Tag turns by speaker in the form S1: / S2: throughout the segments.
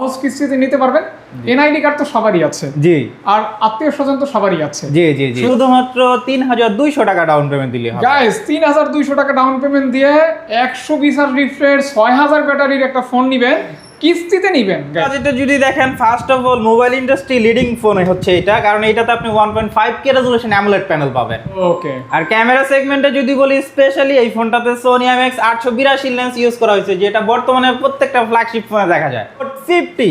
S1: সহজ কিস্তিতে নিতে পারবেন। এনআইডি কার্ড তো সবারই আছে।
S2: জি।
S1: আর আত্মীয় স্বজন তো সবারই আছে।
S2: জি জি জি। শুধুমাত্র তিন হাজার দুইশো টাকা ডাউন পেমেন্ট দিলে হবে।
S1: গাইস তিন হাজার দুইশো টাকা ডাউন পেমেন্ট দিয়ে একশো বিশ আর রিফ্রেশ ছয় হাজার ব্যাটারির একটা ফোন নিবেন। কিস্তিতে নিবেন।
S2: বাজেটে যদি দেখেন first of all mobile industry leading phone হচ্ছে এটা। কারণ এটাতে আপনি one point five K resolution AMOLED panel পাবেন।
S1: ওকে
S2: আর ক্যামেরা সেগমেন্টে যদি বলি স্পেশালি এই ফোনটাতে সোনি এমএক্স আটশো বিরাশি লেন্স ইউজ করা হয়েছে যেটা বর্তমানে প্রত্যেকটা ফ্ল্যাগশিপ ফোনে দেখা যায়। ফিফটি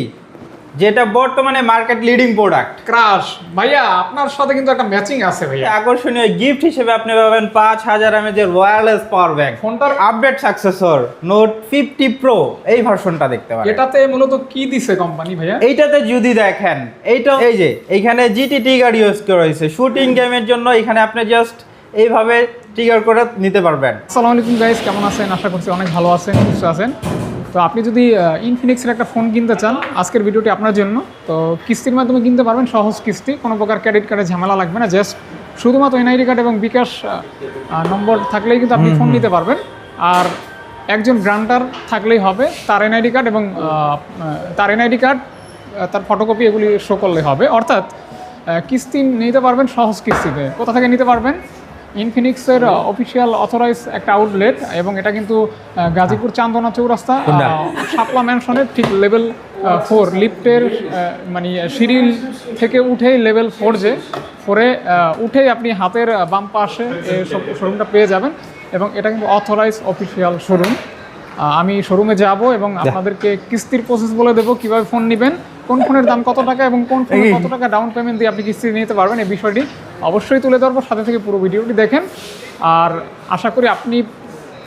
S2: যেটা বর্তমানে মার্কেট লিডিং প্রোডাক্ট
S1: ক্রাশ। ভাইয়া আপনার সাথে কিন্তু একটা ম্যাচিং আছে ভাইয়া।
S2: আকর্ষণীয় গিফট হিসেবে আপনি পাবেন পাঁচ হাজার এর ওয়্যারলেস পাওয়ার ব্যাংক
S1: ফোনটার
S2: update successor note fifty pro এই ভার্সনটা দেখতে পারেন।
S1: এটাতে মূলত কি দিছে কোম্পানি ভাইয়া?
S2: এইটাতে যদি দেখেন এইটা এই যে এইখানে জিটি টিগার ইউজ করা হয়েছে। শুটিং গেমের জন্য এখানে আপনি জাস্ট এইভাবে ট্রিগার করে নিতে পারবেন।
S1: আসসালামু আলাইকুম গাইস কেমন আছেন? আশা করছি অনেক ভালো আছেন সুস্থ আছেন। তো আপনি যদি ইনফিনিক্সের একটা ফোন কিনতে চান আজকের ভিডিওটি আপনার জন্য। তো কিস্তির মাধ্যমে কিনতে পারবেন সহজ কিস্তি কোনো প্রকার ক্রেডিট কার্ডে ঝামেলা লাগবে না জাস্ট শুধুমাত্র এনআইডি কার্ড এবং বিকাশ নম্বর থাকলেই কিন্তু আপনি ফোন নিতে পারবেন। আর একজন গ্রান্টার থাকলেই হবে তার এনআইডি কার্ড এবং তার এনআইডি কার্ড তার ফটোকপি এগুলি শো করলে হবে। অর্থাৎ কিস্তি নিতে পারবেন সহজ কিস্তিতে। কোথা থেকে নিতে পারবেন? ইনফিনিক্সের অফিসিয়াল অথরাইজ একটা আউটলেট এবং এটা কিন্তু গাজীপুর চান্দনা চৌরাস্তা শাপলা ম্যানশনের ঠিক লেভেল ফোর লিফটের মানে সিঁড়ি থেকে উঠেই লেভেল ফোর যে। ফোরে উঠেই আপনি হাতের বাম পাশে এই শোরুমটা পেয়ে যাবেন এবং এটা কিন্তু অথরাইজ অফিসিয়াল শোরুম আমি শোরুমে যাব এবং আপনাদেরকে কিস্তির প্রসেস বলে দেবো কীভাবে ফোন নেবেন কোন ফোনের দাম কত টাকা এবং কোন ফোনে কত টাকা ডাউন পেমেন্ট দিয়ে আপনি কিস্তি নিতে পারবেন এই বিষয়টি অবশ্যই তুলে ধরবো, সাথে থেকে পুরো ভিডিওটি দেখেন। আর আশা করি আপনি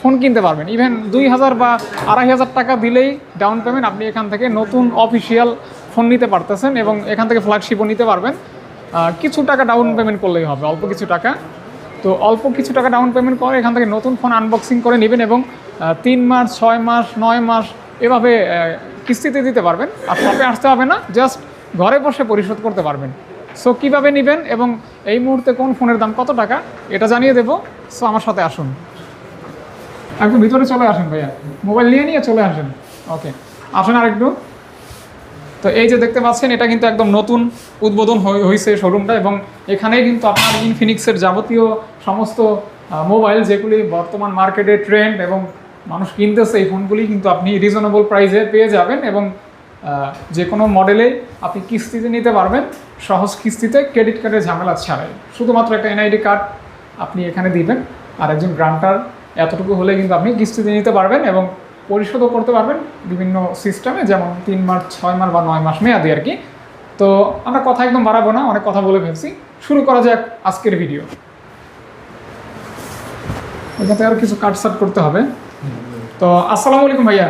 S1: ফোন কিনতে পারবেন। ইভেন দুই হাজার বা আড়াই হাজার টাকা দিলেই ডাউন পেমেন্ট আপনি এখান থেকে নতুন অফিসিয়াল ফোন নিতে পারতেছেন এবং এখান থেকে ফ্ল্যাগশিপও নিতে পারবেন। কিছু টাকা ডাউন পেমেন্ট করলেই হবে, অল্প কিছু টাকা। তো অল্প কিছু টাকা ডাউন পেমেন্ট করে এখান থেকে নতুন ফোন আনবক্সিং করে নেবেন এবং তিন মাস, ছয় মাস, নয় মাস এভাবে কিস্তিতে দিতে পারবেন। আর শপে আসতে হবে না জাস্ট ঘরে বসে পরিশোধ করতে পারবেন। সো কীভাবে নেবেন এবং এই মুহূর্তে কোন ফোনের দাম কত টাকা, এটা জানিয়ে দেবো। সো আমার সাথে আসুন। একটু ভিতরে চলে আসেন ভাইয়া। মোবাইল নিয়ে নিয়ে চলে আসেন। ওকে আসেন আরেকটু। তো এই যে দেখতে পাচ্ছেন, এটা কিন্তু একদম নতুন উদ্বোধন হয়েছে শোরুমটা এবং এখানেই কিন্তু আপনার ইনফিনিক্সের যাবতীয় সমস্ত মোবাইল যেগুলি বর্তমান মার্কেটে ট্রেন্ড এবং মানুষ কিনতেছে, এই ফোনগুলি কিন্তু আপনি রিজনেবল প্রাইসে পেয়ে যাবেন এবং যে কোনো মডেলে আপনি কিস্তিতে নিতে পারবেন, সহজ কিস্তিতে ক্রেডিট কার্ডের ঝামেলা ছাড়াই। শুধুমাত্র একটা এনআইডি কার্ড আপনি এখানে দিবেন, আর একজন গ্রান্টার এতটুকু হলে কিন্তু আপনি কিস্তিতে নিতে পারবেন এবং পরিশোধও করতে পারবেন বিভিন্ন সিস্টেমে যেমন তিন মাস, ছয় মাস বা নয় মাস মেয়াদি আর কি। তো আমরা কথা একদম বাড়াবো না, অনেক কথা বলে ফেলছি। শুরু করা যাক আজকের ভিডিও এখানে আর কিছু কাটসাট করতে হবে। তো আসসালামু আলাইকুম ভাইয়া।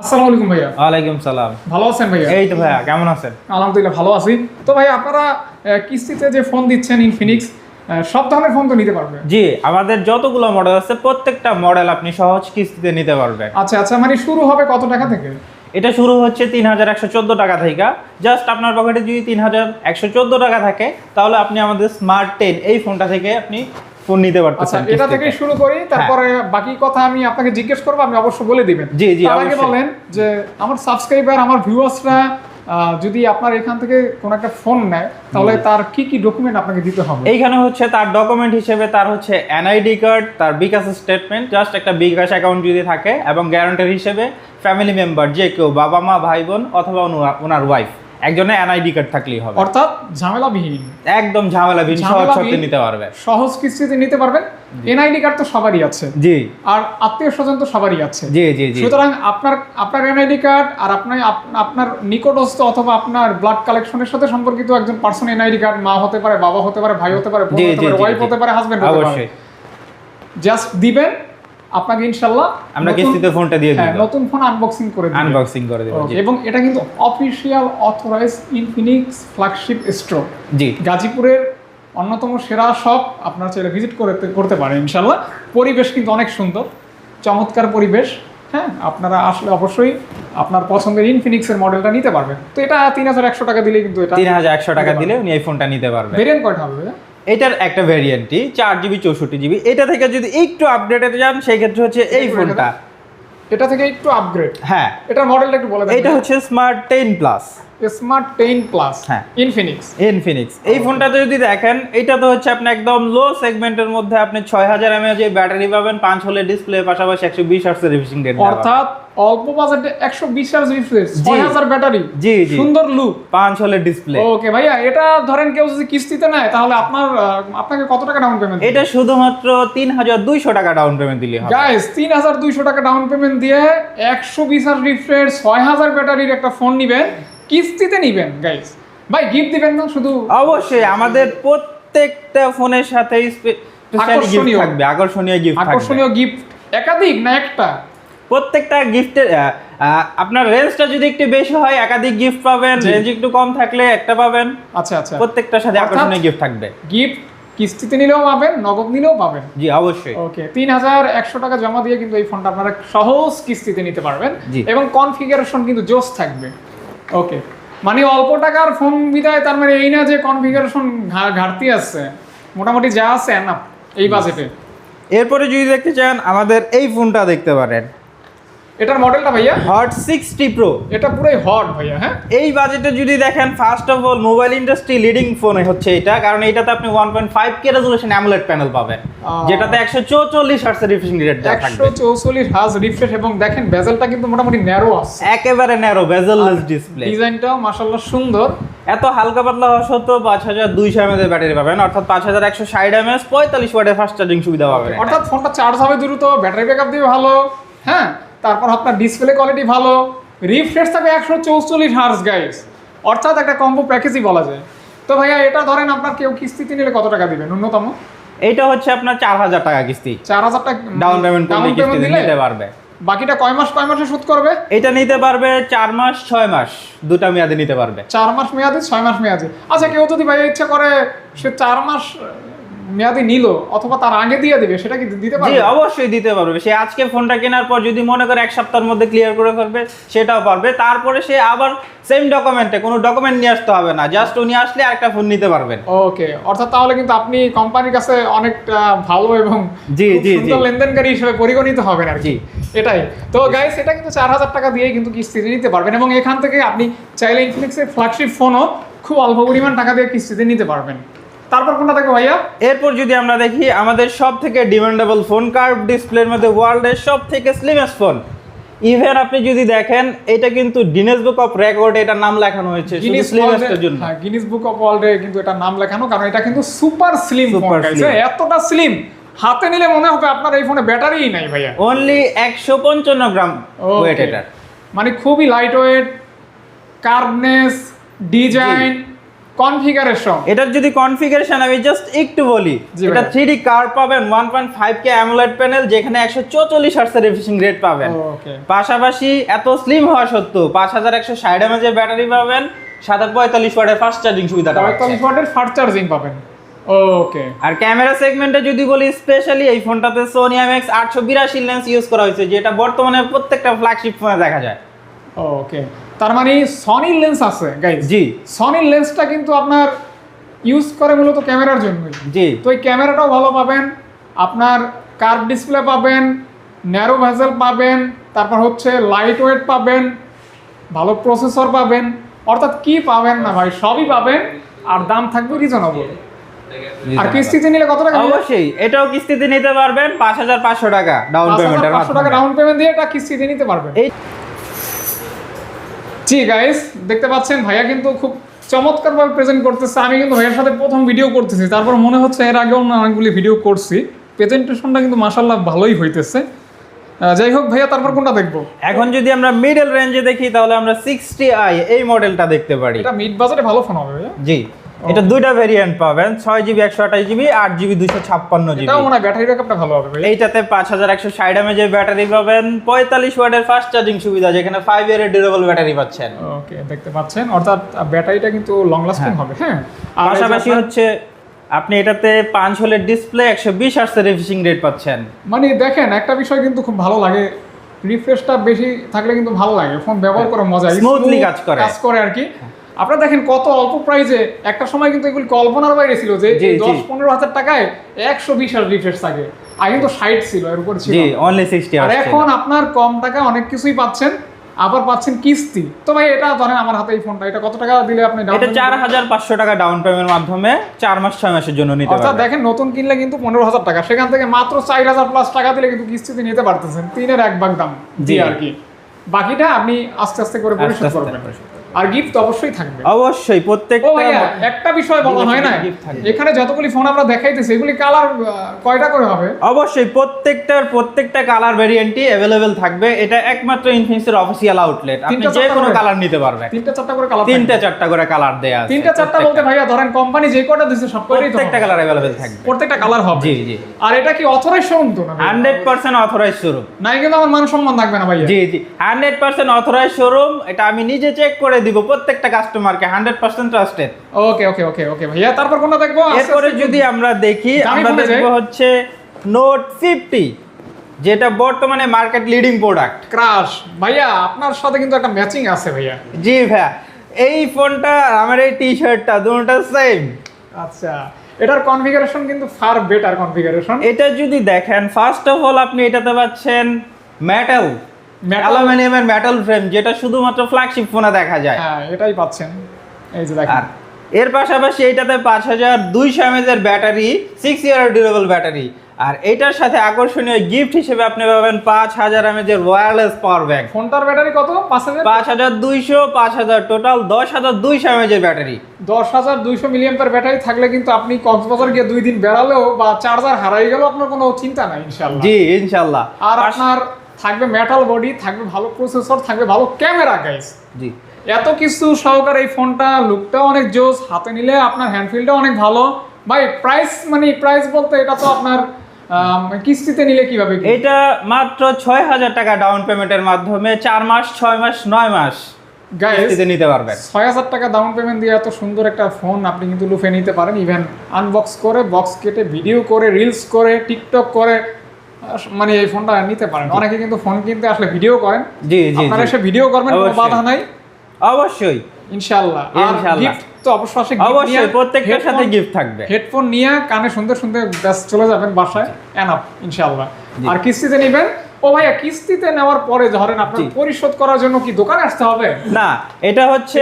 S1: আসসালামু আলাইকুম ভাইয়া।
S2: ওয়ালাইকুম সালাম।
S1: ভালো আছেন ভাইয়া?
S2: এই তো ভাইয়া কেমন আছেন?
S1: আলহামদুলিল্লাহ ভালো আছি। তো ভাই আপনারা কিস্তিতে যে ফোন দিচ্ছেন ইনফিনিক্স সব ধরনের ফোন তো নিতে পারবে?
S2: জি আমাদের যতগুলো মডেল আছে প্রত্যেকটা মডেল আপনি সহজ কিস্তিতে নিতে পারবেন।
S1: আচ্ছা আচ্ছা মানে শুরু হবে কত টাকা থেকে?
S2: এটা শুরু হচ্ছে তিন হাজার একশো চোদ্দ টাকা থেকে। জাস্ট আপনার পকেটে যদি তিন হাজার একশো চোদ্দ টাকা থাকে তাহলে আপনি আমাদের স্মার্ট টেন এই ফোনটা থেকে আপনি ফোন নিতে
S1: আচ্ছা
S2: পারতেছেন
S1: এটা
S2: কিস্তিতে।
S1: থেকে শুরু করি তারপরে বাকি কথা আমি আপনাকে জিজ্ঞেস করব আপনি অবশ্যই বলে দিবেন।
S2: জি, জি,
S1: আগে বলেন যে আমার সাবস্ক্রাইবার আমার ভিউয়ার্সরা যদি আপনার এখান থেকে কোনো একটা ফোন নেয় তাহলে তার কি কি ডকুমেন্ট আপনাকে দিতে হবে?
S2: এইখানে হচ্ছে তার ডকুমেন্ট হিসেবে তার হচ্ছে এনআইডি কার্ড তার বিকাশ স্টেটমেন্ট জাস্ট একটা বিকাশ অ্যাকাউন্ট যদি থাকে এবং গ্যারান্টার হিসেবে ফ্যামিলি মেম্বার যে কেউ বাবা মা ভাই বোন অথবা ওনার ওয়াইফ একজনের এনআইডি কার্ড থাকলেই হবে।
S1: অর্থাৎ ঝামেলাবিহীন।
S2: একদম ঝামেলা বিন সহজ শর্তে নিতে পারবে।
S1: সহজ কিস্তিতে নিতে পারবেন। এনআইডি কার্ড তো সবারই আছে।
S2: জি।
S1: আর আত্মীয় স্বজন তো সবারই আছে।
S2: জি জি জি।
S1: সুতরাং আপনার আপনার এনআইডি কার্ড আর আপনার আপনার নিকটস্থ অথবা আপনার ব্লাড কালেকশনের সাথে সম্পর্কিত একজন পার্সন এনআইডি কার্ড মা হতে পারে বাবা হতে পারে ভাই হতে পারে বোন হতে পারে ওয়াইফ হতে পারে হাজবেন্ড হতে পারে।
S2: অবশ্যই।
S1: জাস্ট দিবেন আপনাকে ইনশাল্লাহ
S2: আমরা কিস্তিতে ফোনটা দিয়ে
S1: হ্যাঁ, নতুন ফোন আনবক্সিং করে দিবেন
S2: আনবক্সিং করে দেবো
S1: এবং এটা কিন্তু official authorise Infinix flagship store
S2: জি।
S1: গাজীপুরের অন্যতম সেরা শপ আপনার চাইলে ভিজিট করতে করতে পারেন ইনশাল্লাহ পরিবেশ কিন্তু অনেক সুন্দর চমৎকার পরিবেশ হ্যাঁ আপনারা আসলে অবশ্যই আপনার পছন্দের ইনফিনিক্সের মডেলটা নিতে পারবেন। তো এটা তিন হাজার একশো টাকা দিলে কিন্তু এটা
S2: তিন হাজার একশো টাকা দিলে উনি এই ফোনটা নিতে পারবেন।
S1: ভেরিয়েন্ট কয়টা হবে ভাইয়া?
S2: এটার একটা ভ্যারিয়েন্টই চার জিবি চৌষট্টি জিবি এটা থেকে যদি একটু আপডেটে যান সেই ক্ষেত্রে হচ্ছে এই ফোনটা
S1: এটা থেকে একটু আপগ্রেড
S2: হ্যাঁ।
S1: এটার মডেলটা একটু বলে দেন।
S2: এটা হচ্ছে smart ten plus
S1: smart ten plus
S2: হ্যাঁ।
S1: ইনফিনিক্স
S2: ইনফিনিক্স এই ফোনটাতে যদি দেখেন এটা তো হচ্ছে আপনি একদম লো সেগমেন্টের মধ্যে আপনি ছয় হাজার এমএএচ এর ব্যাটারি পাবেন পাঁচ হলে ডিসপ্লে পাশাপাশি একশো বিশ হার্সের রিফ্রেশিং রেট
S1: অর্থাৎ অল্প বাজেটে একশো বিশ হাজার রিফ্রেশ ছয় হাজার ব্যাটারি।
S2: জি, জি।
S1: সুন্দর লুক
S2: পাঁচ হলে ডিসপ্লে
S1: ওকে ভাইয়া এটা ধরেন কেউ যদি কিস্তিতে নেয় তাহলে আপনার আপনাকে কত টাকা ডাউন পেমেন্ট
S2: এটা শুধুমাত্র তিন হাজার দুইশো টাকা ডাউন পেমেন্ট দিলে হবে।
S1: গাইস তিন হাজার দুইশো টাকা ডাউন পেমেন্ট দিয়ে একশো বিশ হাজার রিফ্রেশ ছয় হাজার ব্যাটারির একটা ফোন নিবেন। কিস্তিতে নিবেন গাইস ভাই গিফট দিবেন না শুধু
S2: অবশ্যই আমাদের প্রত্যেকটা ফোনের সাথে
S1: আকর্ষণীয়।
S2: থাকবে আকর্ষণীয় গিফট
S1: আকর্ষণীয় গিফট একাধিক না একটা?
S2: প্রত্যেকটা গিফটের আপনার রেঞ্জটা যদি একটু বেশি হয় একাধিক গিফট পাবেন রেঞ্জ একটু কম থাকলে একটা পাবেন।
S1: আচ্ছা আচ্ছা।
S2: প্রত্যেকটার সাথে আকর্ষণীয় গিফট থাকবে।
S1: গিফট কিস্তিতে নিলেও পাবেন নগদ নিলেও পাবেন।
S2: জি অবশ্যই।
S1: ওকে তিন হাজার একশো টাকা জমা দিয়ে কিন্তু এই ফোনটা আপনারা সহজ কিস্তিতে নিতে পারবেন। এবং কনফিগারেশন কিন্তু জোস থাকবে। ওকে মানে অল্প টাকার ফোন বিদায় তার মানে এই না যে কনফিগারেশন ঘাটতি আছে। মোটামুটি যা আছে না এই বাজেটে
S2: এরপরে যদি দেখতে চান আমাদের এই ফোনটা দেখতে পারেন।
S1: এটার মডেলটা ভাইয়া?
S2: হট সিক্সটি প্রো
S1: এটা পুরোই হট ভাইয়া হ্যাঁ?
S2: এই বাজেটে যদি দেখেন first of all mobile industry leading phone হচ্ছে এটা কারণ এটাতে আপনি one point five K resolution AMOLED panel পাবেন। যেটাতে একশো চৌচল্লিশ হার্সের রিফ্রেশিং রেট
S1: একশো চৌচল্লিশ হাজ রিফ্রেশ এবং দেখেন বেজেলটা কিন্তু মোটামুটি ন্যারো আছে।
S2: একেবারে ন্যারো বেজেললেস ডিসপ্লে
S1: ডিজাইনটাও মাসাল্লাহ সুন্দর।
S2: এত হালকা পাতলা হওয়া সত্ত্বেও পাঁচ হাজার দুইশো এমএস এর ব্যাটারি পাবেন অর্থাৎ পাঁচ হাজার একশো ষাট এমএস পঁয়তাল্লিশ ওয়াটের ফাস্ট চার্জিং সুবিধা পাবেন।
S1: অর্থাৎ ফোনটা চার্জ হবে দ্রুত ব্যাটারি ব্যাকআপ দিয়ে ভালো হ্যাঁ? তারপর আপনার ডিসপ্লে কোয়ালিটি ভালো রিফ্রেশ থাকবে একশো চৌচল্লিশ হার্স গাইস অর্থাৎ একটা কম্বো প্যাকেজই বলা যায়। তো ভাইয়া এটা ধরেন আপনার কেউ কিস্তিতে নিলে কত টাকা দিবেন? ন্যূনতম?
S2: এইটা হচ্ছে আপনার চার হাজার টাকা কিস্তি।
S1: চার হাজার টাকা
S2: ডাউন পেমেন্ট
S1: ডাউন পেমেন্ট
S2: নিতে পারবে।
S1: বাকিটা কয় মাস কয় মাসে শোধ করবে?
S2: এটা নিতে পারবে চার মাস ছয় মাস দুটা মেয়াদে নিতে পারবে।
S1: চার মাস মেয়াদে ছয় মাস মেয়াদে। আচ্ছা কেউ যদি ভাইয়া ইচ্ছা করে সে চার মাস মেয়াদি নিল অথবা তার আগে দিয়ে দিবে সেটা কি দিতে পারবে?
S2: অবশ্যই দিতে পারবে। সে আজকে ফোনটা কেনার পর যদি মনে করে এক সপ্তাহের মধ্যে ক্লিয়ার করে ফেলবে সেটাও পারবে। তারপরে সে আবার সেম ডকুমেন্টে কোনো ডকুমেন্ট নিয়ে আসতে হবে না। জাস্ট উনি আসলে আরেকটা ফোন নিতে পারবেন।
S1: ওকে অর্থাৎ তাহলে কিন্তু আপনি কোম্পানির কাছে অনেকটা ভালো এবং
S2: জি, জি,
S1: সুন্দর
S2: জি।
S1: লেনদেনকারী হিসেবে পরিগণিত হবেন আর কি। এটাই। তো গাইস এটা কিন্তু চার হাজার টাকা দিয়ে কিন্তু কিস্তিতে নিতে পারবেন এবং এখান থেকে আপনি চাইলে ইনফিনিক্সের ফ্ল্যাগশিপ ফোনও খুব অল্প পরিমাণ টাকা দিয়ে কিস্তিতে নিতে পারবেন। তারপর কোনটা থাকবে ভাইয়া?
S2: এরপর যদি আমরা দেখি আমাদের সব থেকে ডিমান্ডেবল ফোন কার্ভ ডিসপ্লের মধ্যে ওয়ার্ল্ডের সব থেকে স্লিমেস্ট ফোন ইভেন আপনি যদি দেখেন এটা কিন্তু গিনেস বুক অফ রেকর্ড এটা নাম লেখানো হয়েছে
S1: গিনিস
S2: স্লিমেস্টের জন্য।
S1: হ্যাঁ গিনিস বুক অফ ওয়ার্ল্ডে কিন্তু এটা নাম লেখানো কারণ এটা কিন্তু সুপার স্লিম ফোন এতটা স্লিম হাতে নিলে মনে হবে আপনার এই ফোনে ব্যাটারিই নাই ভাইয়া।
S2: অনলি একশো পঞ্চান্ন গ্রাম ওয়েট. এটার।
S1: মানে খুবই light weight curveness design configuration
S2: এটার যদি কনফিগারেশন আমি জাস্ট একটু বলি এটা
S1: ভাইয়া।
S2: থ্রি ডি কার পাবেন one point five K AMOLED panel যেখানে একশো চৌচল্লিশ হার্সের রিফ্রেশিং রেট পাবেন।
S1: ওকে
S2: পাশাপাশি এত স্লিম হওয়া সত্ত্বেও পাঁচ হাজার একশো ষাট এমএজ এর ব্যাটারি পাবেন সাথে পঁয়তাল্লিশ ওয়াটের ফাস্ট চার্জিং সুবিধাটা
S1: পঁয়তাল্লিশ
S2: পাচ্ছেন।
S1: ওয়াটের ফাস্ট চার্জিং পাবেন। ওকে
S2: আর ক্যামেরা সেগমেন্টে যদি বলি স্পেশালি এই ফোনটাতে এমএক্স আটশো বিরাশি লেন্স ইউজ করা হয়েছে যেটা বর্তমানে প্রত্যেকটা ফ্ল্যাগশিপ ফোনে দেখা যায়।
S1: ওকে তার মানে সনির লেন্স আছে গাইজ
S2: জি।
S1: সনির লেন্সটা কিন্তু আপনার ইউজ করে মূলত ক্যামেরার জন্যই।
S2: জি।
S1: তো এই ক্যামেরাটাও ভালো পাবেন আপনার কার্ভ ডিসপ্লে পাবেন ন্যারো ভেজেল পাবেন তারপর হচ্ছে লাইট ওয়েট পাবেন ভালো প্রসেসর পাবেন অর্থাৎ কি পাবেন না ভাই সবই পাবেন আর দাম থাকবে রিজনেবল আর কিস্তিতে নিলে কত টাকা
S2: অবশ্যই এটাও কিস্তিতে নিতে পারবেন পাঁচ হাজার পাঁচশো টাকা ডাউন পেমেন্টের
S1: পাঁচশো টাকা ডাউন পেমেন্ট দিয়ে এটা কিস্তিতে নিতে পারবেন।
S2: এই
S1: জি গাইস দেখতে পাচ্ছেন ভাইয়া কিন্তু খুব চমৎকারভাবে প্রেজেন্ট করতেছে। আমি কিন্তু ভাইয়ের সাথে প্রথম ভিডিও করতেছি। তারপর মনে হচ্ছে এর আগেও অনেকগুলি ভিডিও করছি। প্রেজেন্টেশনটা কিন্তু মাসাল্লাহ ভালোই হইতেছে। যাই হোক ভাইয়া তারপর কোনটা দেখব?
S2: এখন যদি আমরা মিডল রেঞ্জে দেখি তাহলে আমরা সিক্সটি আই এই মডেলটা দেখতে পারি।
S1: এটা মিড বাজারে ভালো ফোন হবে ভাইয়া।
S2: জি। এটা দুইটা ভেরিয়েন্ট পাবেন ছয় জিবি একশো আঠাশ জিবি আট জিবি দুশো ছাপ্পান্ন জিবি
S1: মনে হয় ব্যাটারি ব্যাকআপটা ভালো হবে
S2: এইটাতে পাঁচ হাজার একশো ষাট এমএজের ব্যাটারি পাবেন পঁয়তাল্লিশ ওয়াটের ফাস্ট চার্জিং সুবিধা যেখানে ফাইভ ইয়ারের ডিউরেবল ব্যাটারি পাচ্ছেন।
S1: ওকে দেখতে পাচ্ছেন। অর্থাৎ ব্যাটারিটা কিন্তু লং লাস্টিং হবে হ্যাঁ? আর এই যে
S2: পাশাপাশি হচ্ছে আপনি এটাতে পাঁচ হলের ডিসপ্লে একশো বিশ হার্সের রিফ্রেশিং রেট পাচ্ছেন।
S1: মানে দেখেন একটা বিষয় কিন্তু খুব ভালো লাগে। রিফ্রেশটা বেশি থাকলে কিন্তু ভালো লাগে। ফোন ব্যবহার করে মজা Smooth
S2: কাজ করে।
S1: কাজ করে আর কি। আপনারা দেখেন কত অল্প প্রাইসে একটা সময় কিন্তু এগুলি কল্পনার বাইরে ছিল যে। দশ পনেরো হাজার টাকায় একশো বিশ হাজার রিফ্রেশ থাকে। আগে তো ষাট ছিল এর উপর ছিল। আর এখন আপনার কম টাকা অনেক কিছুই পাচ্ছেন আবার পাচ্ছেন কিস্তি। তো ভাই এটা ধরেন আমার হাতে এই ফোনটা এটা কত টাকা দিলে আপনি
S2: এটা চার হাজার পাঁচশো টাকা ডাউন পেমেন্টের মাধ্যমে চার মাস ছয় মাসের জন্য নিতে
S1: অর্থাৎ দেখেন নতুন কিনলে কিন্তু পনেরো হাজার টাকা। সেখান থেকে মাত্র চার হাজার প্লাস টাকা দিলে কিন্তু কিস্তিতে নিতে পারতেছেন। তিনের এক ভাগ দাম জি। আর কি। বাকিটা আপনি আস্তে আস্তে করে পরিশোধ করবেন। আর গিফট অবশ্যই থাকবে।
S2: অবশ্যই প্রত্যেকটা
S1: একটা বিষয় বলা হয় না? এখানে যতগুলি ফোন আমরা দেখাইতেছি এগুলি কালার কয়টা করে হবে?
S2: অবশ্যই প্রত্যেকটার প্রত্যেকটা কালার ভেরিয়েন্টই অ্যাভেলেবেল থাকবে। এটা একমাত্র ইনফিনিক্সের অফিসিয়াল আউটলেট আপনি যে কোনো? কালার নিতে পারবেন।
S1: তিনটা চারটা করে কালার
S2: তিনটা চারটা করে কালার দেয়া আছে।
S1: তিনটা চারটা বলতে ভাইয়া ধরেন কোম্পানি যে কটা দিচ্ছে সব কটাই তো
S2: প্রত্যেকটা কালার অ্যাভেলেবেল থাকবে।
S1: প্রত্যেকটা কালার হবে।
S2: জি জি।
S1: আর এটা কি অথরাইজ শোরুম তো না ভাইয়া?
S2: হান্ড্রেড পার্সেন্ট অথরাইজ শোরুম
S1: নাই কিন্তু আমার মান সম্মান থাকবে না ভাইয়া।
S2: জি জি। হান্ড্রেড পার্সেন্ট অথরাইজ শোরুম এটা আমি নিজে চেক করে দিব প্রত্যেকটা কাস্টমারকে hundred percent trusted
S1: okay okay okay okay ভাইয়া তারপর কোনটা দেখব?
S2: এরপরে যদি আমরা দেখি আমরা দেখব হচ্ছে নোট ফিফটি যেটা বর্তমানে মার্কেট লিডিং প্রোডাক্ট
S1: ক্রাশ ভাইয়া আপনার সাথে কিন্তু একটা ম্যাচিং আছে ভাইয়া।
S2: জি ভাইয়া। এই ফোনটা আমার এই টি শার্টটা দুটোটা সেম
S1: আচ্ছা এটার কনফিগারেশন কিন্তু ফার বেটার কনফিগারেশন
S2: এটা যদি দেখেন ফার্স্ট অফ অল আপনি এটাতে পাচ্ছেন মেটাল? অ্যালুমিনিয়ামের মেটাল ফ্রেম যেটা শুধুমাত্র ফ্ল্যাগশিপ ফোনে দেখা যায়।
S1: হ্যাঁ এটাই পাচ্ছেন। এই যে দেখেন।
S2: এর পাশাপাশি এইটাতে পাঁচ হাজার দুইশো এমএজের battery six year durable battery. আর এটার সাথে আকর্ষণীয় গিফট হিসেবে আপনি পাবেন পাঁচ হাজার এমএজের ওয়্যারলেস পাওয়ার ব্যাংক
S1: ফোনটার ব্যাটারি কত? পাঁচ হাজার?
S2: পাঁচ হাজার দুইশো পাঁচ হাজার টোটাল দশ হাজার দুইশো এমএজের ব্যাটারি।
S1: দশ হাজার দুইশো মিলিয়ামের ব্যাটারি থাকলে কিন্তু আপনি কক্সবাজার গিয়ে দুই দিন বেড়ালেও বা চার্জার হারাই গেলেও আপনার কোনো চিন্তা নাই ইনশাল্লাহ
S2: জি ইনশাল্লাহ
S1: আর আপনার থাকবে মেটাল বডি থাকবে ভালো প্রসেসর থাকবে ভালো ক্যামেরা গাইস
S2: জি।
S1: এত কিছু সহকারে এই ফোনটা লুকটাও অনেক জোস। হাতে নিলে আপনার হ্যান্ডফিলটাও অনেক ভালো। ভাই প্রাইস মানে প্রাইস বলতে এটা তো আপনার কিস্তিতে নিলে কীভাবে?
S2: এটা মাত্র ছয় হাজার টাকা ডাউন পেমেন্টের মাধ্যমে চার মাস ছয় মাস নয় মাস কিস্তিতে নিতে পারবেন।
S1: ছয় হাজার টাকা ডাউন পেমেন্ট দিয়ে এত সুন্দর একটা ফোন আপনি কিন্তু লুফে নিতে পারেন। ইভেন আনবক্স করে বক্স কেটে ভিডিও করে রিলস করে টিকটক করে। মানে এই ফোনটা নিতে পারেন। অনেকে কিন্তু ফোন কিনতে আসলে ভিডিও করেন।
S2: জি জি
S1: আপনারা। এসে ভিডিও করবেন কোনো। বাধা নাই।
S2: অবশ্যই।
S1: ইনশাআল্লাহ।
S2: ইনশাআল্লাহ।
S1: গিফট তো অবশ্যই
S2: অবশ্যই
S1: নিয়ে
S2: প্রত্যেকটার সাথে গিফট থাকবে।
S1: হেডফোন নিয়ে কানে সুন্দর সুন্দর ব্যাস চলে যাবেন বাসায়। এনাফ ইনশাআল্লাহ। আর কিস্তিতে নেবেন ও ভাইয়া কিস্তিতে নেওয়ার পরে ধরেন আপনার পরিশোধ করার জন্য কি দোকানে আসতে হবে?
S2: না এটা হচ্ছে।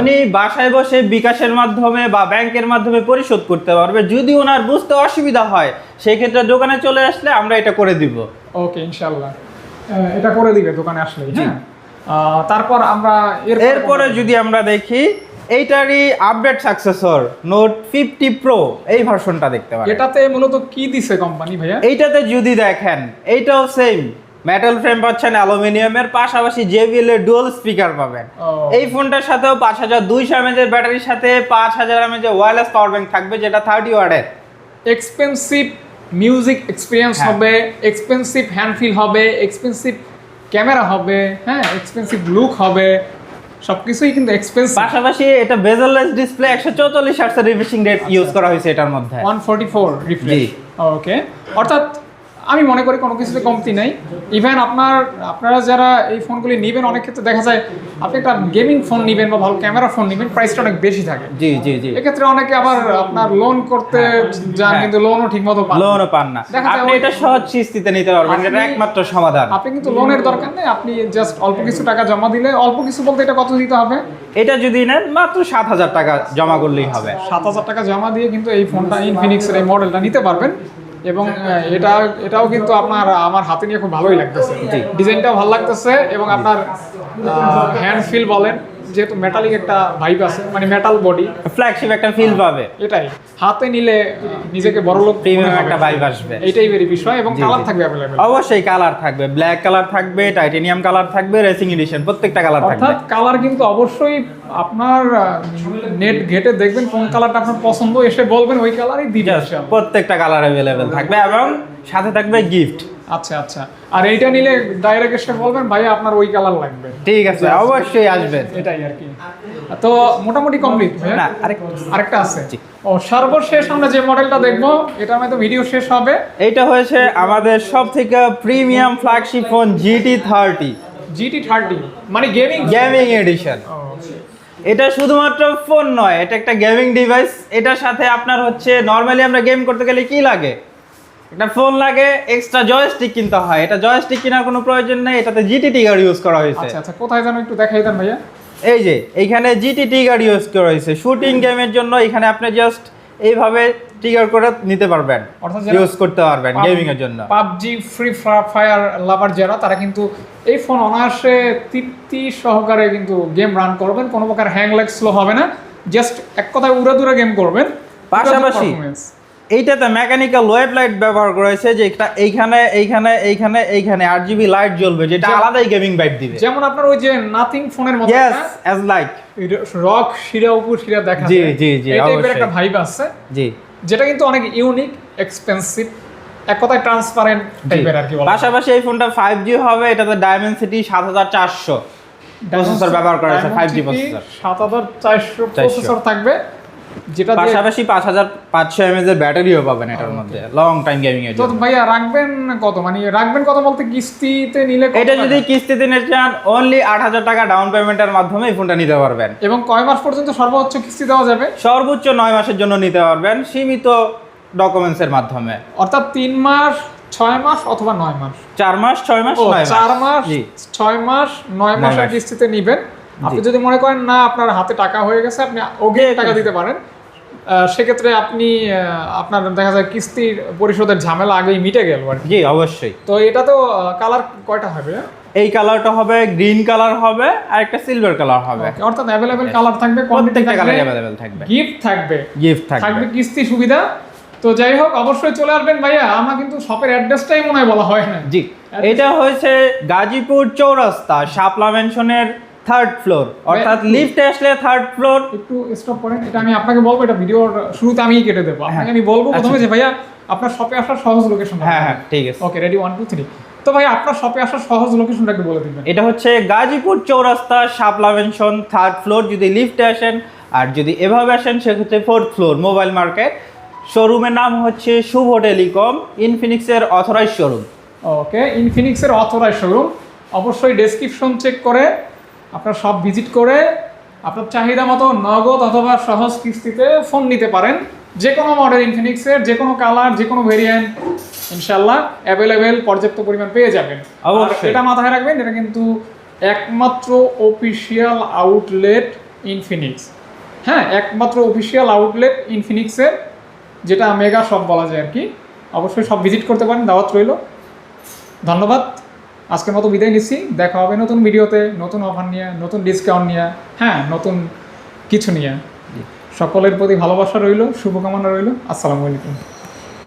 S2: উনি বাসায় বসে বিকাশের মাধ্যমে বা ব্যাংকের মাধ্যমে পরিশোধ করতে পারবে। যদি ওনার বুঝতে অসুবিধা হয় সেই ক্ষেত্রে দোকানে চলে আসলে আমরা এটা করে দিব।
S1: ওকে ইনশাআল্লাহ। এটা করে দিবে দোকানে আসলে
S2: জি।
S1: হ্যাঁ? তারপর আমরা এরপরে
S2: যদি আমরা দেখি এইটারই update successor note fifty pro এই ভার্সনটা দেখতে পারেন।
S1: এটাতে মূলত কি দিছে কোম্পানি ভাইয়া?
S2: এইটাতে যদি দেখেন এইটাও সেম মেটাল ফ্রেম পাচ্ছেন অ্যালুমিনিয়ামের পাশাপাশি জেবিএল এর ডুয়াল স্পিকার পাবেন। এই ফোনটার সাথেও পাঁচ হাজার দুইশো এমএজের ব্যাটারির সাথে পাঁচ হাজার এমএজের ওয়্যারলেস পাওয়ার ব্যাংক থাকবে যেটা থার্টি ওয়ার্ডের
S1: এক্সপেন্সিভ মিউজিক এক্সপিরিয়েন্স। হবে এক্সপেন্সিভ হ্যান্ডফিল হবে এক্সপেন্সিভ ক্যামেরা হবে হ্যাঁ এক্সপেন্সিভ লুক হবে সবকিছুই কিন্তু এক্সপেন্স
S2: পাশাপাশি এটা বেজেললেস ডিসপ্লে একশো চৌচল্লিশ হার্টসের রিফ্রেশিং রেট ইউজ করা হয়েছে এটার মধ্যে।
S1: One forty four refresh okay অর্থাৎ আমি মনে করি কোনো কিছুতে কমতি নাই। ইভেন আপনার আপনারা যারা এই ফোনগুলি নেবেন অনেক ক্ষেত্রে দেখা যায় আপনি একটা গেমিং ফোন নেবেন বা ভালো ক্যামেরা ফোন নেবেন প্রাইসটা অনেক বেশি থাকে।
S2: জি জি জি।
S1: এক্ষেত্রে অনেকে আবার আপনার লোন করতে যান
S2: হ্যাঁ।
S1: কিন্তু লোনও ঠিক মতো পান
S2: লোনও পান না। আপনি এটা সহজ কিস্তিতে নিতে পারবেন এটা একমাত্র সমাধান।
S1: আপনি কিন্তু লোনের দরকার নেই আপনি জাস্ট অল্প কিছু টাকা জমা দিলে অল্প কিছু বলতে এটা কত দিতে হবে?
S2: এটা যদি নেন মাত্র সাত হাজার টাকা জমা করলেই হবে।
S1: সাত হাজার টাকা জমা দিয়ে কিন্তু এই ফোনটা ইনফিনিক্সের এই মডেলটা নিতে পারবেন। এবং এটা এটাও কিন্তু আপনার আমার হাতে নিয়ে খুব ভালোই লাগতেছে। ডিজাইনটাও ভালো লাগতেছে এবং আপনার হ্যান্ড ফিল বলেন যেহেতু মেটালিক একটা ভাইব আছে মানে মেটাল বডি
S2: ফ্ল্যাগশিপ একটা ফিল পাবে।
S1: এটাই। হাতে নিলে নিজেকে বড় লোক
S2: প্রিমিয়াম একটা ভাইব আসবে।
S1: এটাই বেরি বিষয় এবং কালার থাকবে অ্যাভেলেবেল
S2: অবশ্যই কালার থাকবে। ব্ল্যাক কালার থাকবে টাইটেনিয়াম কালার থাকবে রেসিং এডিশন প্রত্যেকটা কালার থাকবে।
S1: অর্থাৎ কালার কিন্তু অবশ্যই আপনার নেট ঘেটে দেখবেন কোন কালারটা আপনার পছন্দ এসে বলবেন ওই কালারই দিবে
S2: প্রত্যেকটা কালার অ্যাভেলেবেল থাকবে এবং সাথে থাকবে গিফট
S1: আচ্ছা আচ্ছা। আর এইটা নিলে ডাইরেক্ট এসে বলবেন ভাই আপনার ওই কালার লাগবে।
S2: ঠিক আছে অবশ্যই আসবেন।
S1: এটাই আর কি। তো মোটামুটি কমপ্লিট
S2: না আরেক
S1: আরেকটা আছে। ও সর্বশেষ আমরা যে মডেলটা দেখব এটা হয়তো ভিডিও শেষ হবে।
S2: এইটা হয়েছে আমাদের সব থেকে premium flagship phone GT thirty
S1: GT thirty মানে গেমিং
S2: গেমিং এডিশন এটা শুধুমাত্র ফোন নয় এটা একটা গেমিং ডিভাইস এটার সাথে আপনার হচ্ছে নর্মালি আমরা গেম করতে গেলে কি লাগে? একটা ফোন লাগে এক্সট্রা জয়স্টিক কিনতে হয়। এটা জয়স্টিক কেনার কোনো প্রয়োজন নেই এটাতে জিটি টিগার ইউজ করা হয়েছে।
S1: আচ্ছা আচ্ছা কোথায় যেন একটু দেখাই দেন ভাইয়া।
S2: এই যে এইখানে জিটি টিগার ইউজ করা হয়েছে। শুটিং গেমের জন্য এখানে আপনি জাস্ট এইভাবে ট্রিগার করে নিতে পারবেন
S1: অর্থাৎ
S2: ইউজ করতে পারবেন গেমিং এর জন্য।
S1: পাবজি ফ্রি ফায়ার লাভার যারা তারা কিন্তু এই ফোন অনায়াসে তৃপ্তি সহকারে কিন্তু গেম রান করবেন। কোনো প্রকার হ্যাং ল্যাগ স্লো হবে না। জাস্ট এক কথায় উড়ে দূরে গেম করবেন।
S2: পাশাপাশি। এইটাতে মেকানিক্যাল ওয়েব লাইট ব্যবহার করা হয়েছে যে এইখানে এইখানে এইখানে এইখানে আট জিবি লাইট জ্বলবে যেটা আলাদাই গেমিং ভাইব দিবে।
S1: যেমন আপনার ওই যে নাথিং ফোনের মতো
S2: ইয়েস অ্যাজ লাইক
S1: রক শিরা উপর শিরা দেখা
S2: জি,
S1: যায়।
S2: জি, জি,
S1: এই টাইপের। একটা ভাইব আছে।
S2: জি।
S1: যেটা কিন্তু অনেক ইউনিক এক্সপেন্সিভ এক কথায় ট্রান্সপারেন্ট টাইপের আর কি বলা।
S2: পাশাপাশি এই ফোনটা ফাইভ জি হবে এটাতে হাজার চারশো। প্রসেসর ব্যবহার করা আছে ফাইভ জি প্রসেসর
S1: সাত হাজার চারশো প্রসেসর থাকবে। যেটা
S2: পাশাপাশি পাঁচ হাজার পাঁচশো এমএজ এর ব্যাটারিও পাবেন এটার মধ্যে লং টাইম গেমিং এর
S1: তো ভাইয়া রাখবেন কত? মানে রাখবেন কত বলতে কিস্তিতে নিলে
S2: এটা যদি কিস্তিতে নিতে চান অনলি আট হাজার টাকা ডাউন পেমেন্টের মাধ্যমে এই ফোনটা নিতে পারবেন।
S1: এবং কয় মাস পর্যন্ত সর্বোচ্চ কিস্তি দেওয়া যাবে?
S2: সর্বোচ্চ নয় মাসের জন্য নিতে পারবেন সীমিত ডকুমেন্টস এর মাধ্যমে।
S1: অর্থাৎ তিন মাস ছয় মাস অথবা নয় মাস?
S2: চার মাস ছয় মাস
S1: চার মাস। ছয় মাস নয় মাসের
S2: মাস।
S1: কিস্তিতে নিবেন। আপনি যদি মনে করেন না আপনার হাতে টাকা হয়ে গেছে আপনি ওকে টাকা দিতে পারেন। সেক্ষেত্রে আপনি আপনার দেখা যায় কিস্তির পরিশোধের ঝামেলা আগেই মিটে গেল আর কি।
S2: জি অবশ্যই।
S1: তো এটা তো কালার কয়টা হবে?
S2: এই কালারটা হবে গ্রিন কালার হবে আর একটা সিলভার কালার হবে।
S1: অর্থাৎ অ্যাভেলেবেল কালার থাকবে
S2: প্রত্যেকটা কালার অ্যাভেলেবেল থাকবে।
S1: গিফট থাকবে।
S2: গিফট
S1: থাকবে।
S2: থাকবে
S1: কিস্তি সুবিধা। তো যাই হোক অবশ্যই চলে আসবেন ভাইয়া। আমার কিন্তু শপের অ্যাড্রেসটাই মনে হয় বলা হয় না।
S2: জি এটা হয়েছে গাজীপুর চৌরাস্তা শাপলা মেনশনের থার্ড ফ্লোর অর্থাৎ লিফটে আসলে থার্ড ফ্লোর
S1: একটু স্টপ করেন এটা আমি আপনাকে বলব এটা ভিডিওর শুরুতে আমিই কেটে দেবো। আপনাকে আমি বলব প্রথমে যে ভাইয়া আপনার শপে আসার সহজ লোকেশন
S2: হ্যাঁ হ্যাঁ ঠিক আছে।
S1: Okay ready one two three তো ভাই আপনার শপে আসার সহজ লোকেশনটা একটু বলে দিবেন।
S2: এটা হচ্ছে Gazipur Chowrasta Shapla mansion third floor যদি লিফটে আসেন আর যদি এভাবে আসেন সেক্ষেত্রে ফোর্থ ফ্লোর মোবাইল মার্কেট শোরুমের নাম হচ্ছে শুভ টেলিকম ইনফিনিক্সের অথরাইজ শোরুম
S1: ওকে ইনফিনিক্সের অথরাইজ শোরুম অবশ্যই ডেসক্রিপশন চেক করে আপনার সব ভিজিট করে আপনার চাহিদা মতো নগদ অথবা সহজ কিস্তিতে ফোন নিতে পারেন। যে কোনো মডেল ইনফিনিক্সের যে কোনো কালার যে কোনো ভেরিয়েন্ট ইনশাল্লাহ অ্যাভেলেবেল পর্যাপ্ত পরিমাণ পেয়ে যাবেন। আর। এটা মাথায় রাখবেন এটা কিন্তু একমাত্র অফিসিয়াল আউটলেট ইনফিনিক্স হ্যাঁ একমাত্র অফিসিয়াল আউটলেট ইনফিনিক্সের যেটা মেগা শপ বলা যায় আর কি। অবশ্যই সব ভিজিট করতে পারেন দাওয়াত রইল। ধন্যবাদ। আজকের মতো বিদায় নিচ্ছি। দেখা হবে নতুন ভিডিওতে নতুন অফার নিয়ে নতুন ডিসকাউন্ট নিয়ে হ্যাঁ নতুন কিছু নিয়ে। সকলের প্রতি ভালোবাসা রইল শুভকামনা রইল। আসসালামু আলাইকুম।